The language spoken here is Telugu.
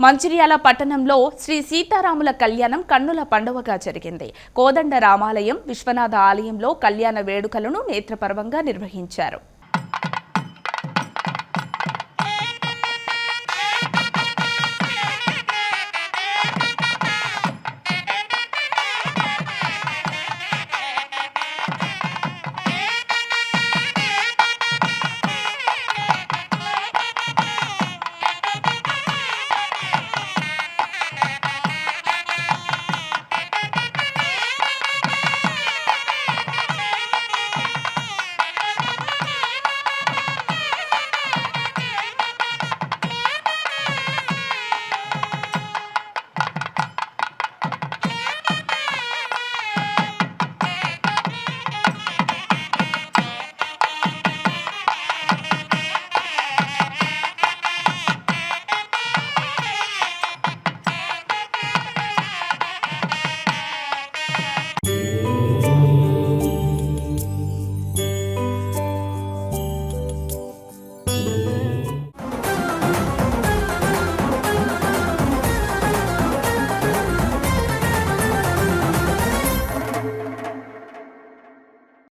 మంచిర్యాల పట్టణంలో శ్రీ సీతారాముల కళ్యాణం కన్నుల పండువగా జరిగింది. కోదండ రామాలయం విశ్వనాథ ఆలయంలో కళ్యాణ వేడుకలను నేత్రపర్వంగా నిర్వహించారు.